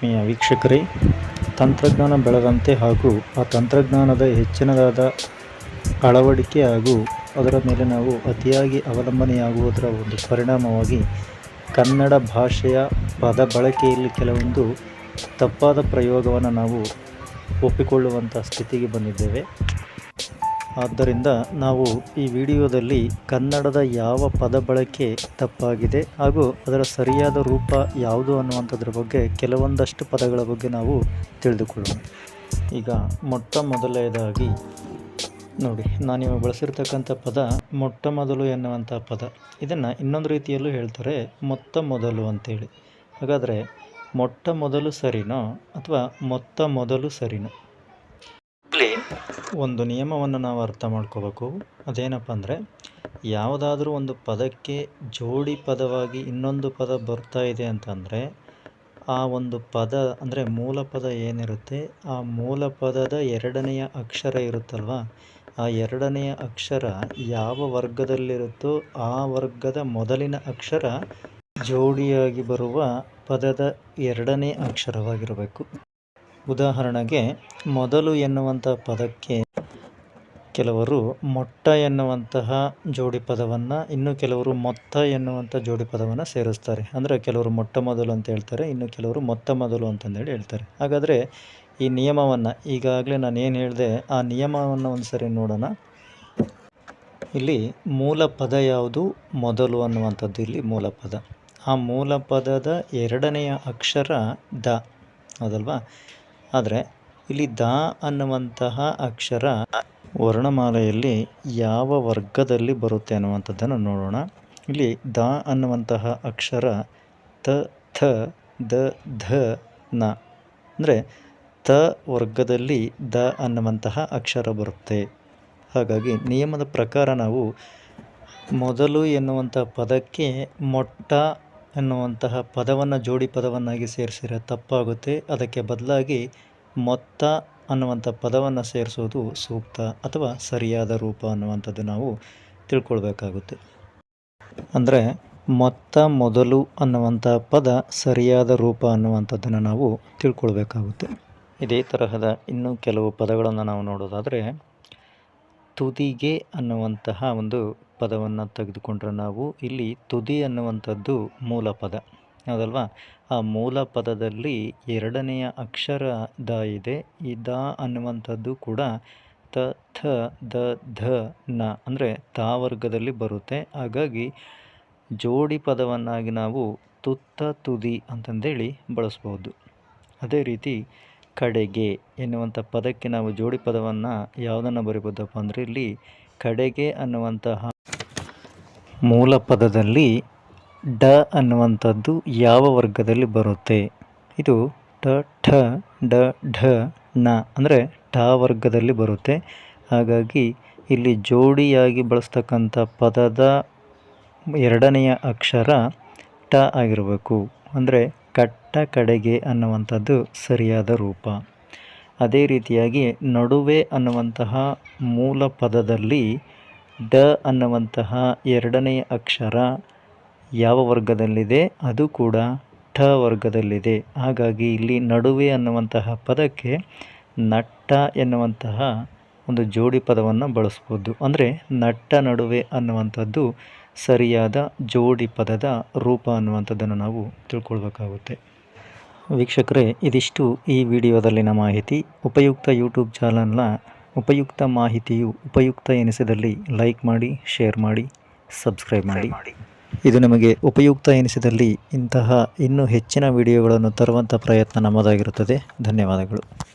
ಆತ್ಮೀಯ ವೀಕ್ಷಕರೇ, ತಂತ್ರಜ್ಞಾನ ಬೆಳೆದಂತೆ ಹಾಗೂ ಆ ತಂತ್ರಜ್ಞಾನದ ಹೆಚ್ಚಿನದಾದ ಅಳವಡಿಕೆ ಹಾಗೂ ಅದರ ಮೇಲೆ ನಾವು ಅತಿಯಾಗಿ ಅವಲಂಬನೆಯಾಗುವುದರ ಒಂದು ಪರಿಣಾಮವಾಗಿ ಕನ್ನಡ ಭಾಷೆಯ ಪದ ಬಳಕೆಯಲ್ಲಿ ಕೆಲವೊಂದು ತಪ್ಪಾದ ಪ್ರಯೋಗವನ್ನು ನಾವು ಒಪ್ಪಿಕೊಳ್ಳುವಂಥ ಸ್ಥಿತಿಗೆ ಬಂದಿದ್ದೇವೆ. ಆದ್ದರಿಂದ ನಾವು ಈ ವಿಡಿಯೋದಲ್ಲಿ ಕನ್ನಡದ ಯಾವ ಪದ ಬಳಕೆ ತಪ್ಪಾಗಿದೆ ಹಾಗೂ ಅದರ ಸರಿಯಾದ ರೂಪ ಯಾವುದು ಅನ್ನುವಂಥದ್ರ ಬಗ್ಗೆ ಕೆಲವೊಂದಷ್ಟು ಪದಗಳ ಬಗ್ಗೆ ನಾವು ತಿಳಿದುಕೊಳ್ಳೋಣ. ಈಗ ಮೊಟ್ಟ ಮೊದಲನೇದಾಗಿ ನೋಡಿ ನಾನಿವಾಗ ಬಳಸಿರ್ತಕ್ಕಂಥ ಪದ ಮೊಟ್ಟ ಮೊದಲು ಎನ್ನುವಂಥ ಪದ. ಇದನ್ನು ಇನ್ನೊಂದು ರೀತಿಯಲ್ಲೂ ಹೇಳ್ತಾರೆ ಮೊತ್ತ ಮೊದಲು ಅಂತೇಳಿ. ಹಾಗಾದರೆ ಮೊಟ್ಟ ಮೊದಲು ಸರಿನೋ ಅಥವಾ ಮೊತ್ತ ಮೊದಲು ಸರಿನೋ? ಒಂದು ನಿಯಮವನ್ನು ನಾವು ಅರ್ಥ ಮಾಡ್ಕೋಬೇಕು. ಅದೇನಪ್ಪ ಅಂದರೆ, ಯಾವುದಾದ್ರೂ ಒಂದು ಪದಕ್ಕೆ ಜೋಡಿ ಪದವಾಗಿ ಇನ್ನೊಂದು ಪದ ಬರ್ತಾ ಇದೆ ಅಂತಂದರೆ ಆ ಒಂದು ಪದ ಅಂದರೆ ಮೂಲ ಪದ ಏನಿರುತ್ತೆ, ಆ ಮೂಲ ಪದದ ಎರಡನೆಯ ಅಕ್ಷರ ಇರುತ್ತಲ್ವ, ಆ ಎರಡನೆಯ ಅಕ್ಷರ ಯಾವ ವರ್ಗದಲ್ಲಿರುತ್ತೋ ಆ ವರ್ಗದ ಮೊದಲಿನ ಅಕ್ಷರ ಜೋಡಿಯಾಗಿ ಬರುವ ಪದದ ಎರಡನೇ ಅಕ್ಷರವಾಗಿರಬೇಕು. ಉದಾಹರಣೆಗೆ, ಮೊದಲು ಎನ್ನುವಂಥ ಪದಕ್ಕೆ ಕೆಲವರು ಮೊಟ್ಟ ಎನ್ನುವಂತಹ ಜೋಡಿ ಪದವನ್ನು, ಇನ್ನು ಕೆಲವರು ಮೊತ್ತ ಎನ್ನುವಂಥ ಜೋಡಿ ಪದವನ್ನು ಸೇರಿಸ್ತಾರೆ. ಅಂದರೆ ಕೆಲವರು ಮೊಟ್ಟ ಮೊದಲು ಅಂತ ಹೇಳ್ತಾರೆ, ಇನ್ನು ಕೆಲವರು ಮೊತ್ತ ಮೊದಲು ಅಂತಂದೇಳಿ ಹೇಳ್ತಾರೆ. ಹಾಗಾದರೆ ಈ ನಿಯಮವನ್ನು ಈಗಾಗಲೇ ನಾನು ಏನು ಹೇಳಿದೆ, ಆ ನಿಯಮವನ್ನು ಒಂದು ಸರಿ ನೋಡೋಣ. ಇಲ್ಲಿ ಮೂಲ ಪದ ಯಾವುದು? ಮೊದಲು ಅನ್ನುವಂಥದ್ದು ಇಲ್ಲಿ ಮೂಲ ಪದ. ಆ ಮೂಲ ಪದದ ಎರಡನೆಯ ಅಕ್ಷರ ದ, ಹೌದಲ್ವಾ? ಆದರೆ ಇಲ್ಲಿ ದ ಅನ್ನುವಂತಹ ಅಕ್ಷರ ವರ್ಣಮಾಲೆಯಲ್ಲಿ ಯಾವ ವರ್ಗದಲ್ಲಿ ಬರುತ್ತೆ ಅನ್ನುವಂಥದ್ದನ್ನು ನೋಡೋಣ. ಇಲ್ಲಿ ದ ಅನ್ನುವಂತಹ ಅಕ್ಷರ ತ, ಥ, ದ, ಧ, ನ. ಅಂದರೆ ತ ವರ್ಗದಲ್ಲಿ ದ ಅನ್ನುವಂತಹ ಅಕ್ಷರ ಬರುತ್ತೆ. ಹಾಗಾಗಿ ನಿಯಮದ ಪ್ರಕಾರ ನಾವು ಮೊದಲು ಎನ್ನುವಂಥ ಪದಕ್ಕೆ ಮೊಟ್ಟ ಎನ್ನುವಂತಹ ಪದವನ್ನು ಜೋಡಿ ಪದವನ್ನಾಗಿ ಸೇರಿಸಿದರೆ ತಪ್ಪಾಗುತ್ತೆ. ಅದಕ್ಕೆ ಬದಲಾಗಿ ಮೊತ್ತ ಅನ್ನುವಂಥ ಪದವನ್ನು ಸೇರಿಸೋದು ಸೂಕ್ತ ಅಥವಾ ಸರಿಯಾದ ರೂಪ ಅನ್ನುವಂಥದ್ದು ನಾವು ತಿಳ್ಕೊಳ್ಬೇಕಾಗುತ್ತೆ. ಅಂದರೆ ಮೊತ್ತ ಮೊದಲು ಅನ್ನುವಂಥ ಪದ ಸರಿಯಾದ ರೂಪ ಅನ್ನುವಂಥದ್ದನ್ನು ನಾವು ತಿಳ್ಕೊಳ್ಬೇಕಾಗುತ್ತೆ. ಇದೇ ತರಹದ ಇನ್ನೂ ಕೆಲವು ಪದಗಳನ್ನು ನಾವು ನೋಡೋದಾದರೆ ತುದಿಗೆ ಅನ್ನುವಂತಹ ಒಂದು ಪದವನ್ನು ತೆಗೆದುಕೊಂಡ್ರೆ ನಾವು ಇಲ್ಲಿ ತುದಿ ಅನ್ನುವಂಥದ್ದು ಮೂಲ ಪದ. ಹೌದಲ್ವಾ? ಆ ಮೂಲ ಪದದಲ್ಲಿ ಎರಡನೆಯ ಅಕ್ಷರ ದ ಇದೆ. ಈ ದ ಅನ್ನುವಂಥದ್ದು ಕೂಡ ತ, ಥ, ದ, ಧ, ನ ಅಂದರೆ ತಾ ವರ್ಗದಲ್ಲಿ ಬರುತ್ತೆ. ಹಾಗಾಗಿ ಜೋಡಿ ಪದವನ್ನಾಗಿ ನಾವು ತುತ್ತ ತುದಿ ಅಂತಂದೇಳಿ ಬಳಸ್ಬೋದು. ಅದೇ ರೀತಿ ಕಡೆಗೆ ಎನ್ನುವಂಥ ಪದಕ್ಕೆ ನಾವು ಜೋಡಿ ಪದವನ್ನು ಯಾವುದನ್ನು ಬರಿಬೋದಪ್ಪ ಅಂದರೆ ಇಲ್ಲಿ ಕಡೆಗೆ ಅನ್ನುವಂತಹ ಮೂಲ ಪದದಲ್ಲಿ ಡ ಅನ್ನುವಂಥದ್ದು ಯಾವ ವರ್ಗದಲ್ಲಿ ಬರುತ್ತೆ? ಇದು ಟ ಠ, ಡ, ಢ ನ ಅಂದರೆ ಟ ವರ್ಗದಲ್ಲಿ ಬರುತ್ತೆ. ಹಾಗಾಗಿ ಇಲ್ಲಿ ಜೋಡಿಯಾಗಿ ಬಳಸ್ತಕ್ಕಂಥ ಪದದ ಎರಡನೆಯ ಅಕ್ಷರ ಟ ಆಗಿರಬೇಕು. ಅಂದರೆ ಕಟ್ಟ ಕಡೆಗೆ ಅನ್ನುವಂಥದ್ದು ಸರಿಯಾದ ರೂಪ. ಅದೇ ರೀತಿಯಾಗಿ ನಡುವೆ ಅನ್ನುವಂತಹ ಮೂಲ ಪದದಲ್ಲಿ ಡ ಅನ್ನುವಂತಹ ಎರಡನೆಯ ಅಕ್ಷರ ಯಾವ ವರ್ಗದಲ್ಲಿದೆ ಅದು ಕೂಡ ಠ ವರ್ಗದಲ್ಲಿದೆ. ಹಾಗಾಗಿ ಇಲ್ಲಿ ನಡುವೆ ಅನ್ನುವಂತಹ ಪದಕ್ಕೆ ನಟ್ಟ ಎನ್ನುವಂತಹ ಒಂದು ಜೋಡಿ ಪದವನ್ನು ಬಳಸ್ಬೋದು. ಅಂದರೆ ನಟ್ಟ ನಡುವೆ ಅನ್ನುವಂಥದ್ದು ಸರಿಯಾದ ಜೋಡಿ ಪದದ ರೂಪ ಅನ್ನುವಂಥದ್ದನ್ನು ನಾವು ತಿಳ್ಕೊಳ್ಬೇಕಾಗುತ್ತೆ. ವೀಕ್ಷಕರೇ, ಇದಿಷ್ಟು ಈ ವಿಡಿಯೋದಲ್ಲಿನ ಮಾಹಿತಿ. ಉಪಯುಕ್ತ ಯೂಟ್ಯೂಬ್ ಚಾನಲ್ನ ಉಪಯುಕ್ತ ಮಾಹಿತಿಯು ಉಪಯುಕ್ತ ಎನಿಸಿದಲ್ಲಿ ಲೈಕ್ ಮಾಡಿ, ಶೇರ್ ಮಾಡಿ, ಸಬ್ಸ್ಕ್ರೈಬ್ ಮಾಡಿ. ಇದು ನಿಮಗೆ ಉಪಯುಕ್ತ ಎನಿಸಿದಲ್ಲಿ ಇಂತಹ ಇನ್ನೂ ಹೆಚ್ಚಿನ ವಿಡಿಯೋಗಳನ್ನು ತರುವಂಥ ಪ್ರಯತ್ನ ನಮ್ಮದಾಗಿರುತ್ತದೆ. ಧನ್ಯವಾದಗಳು.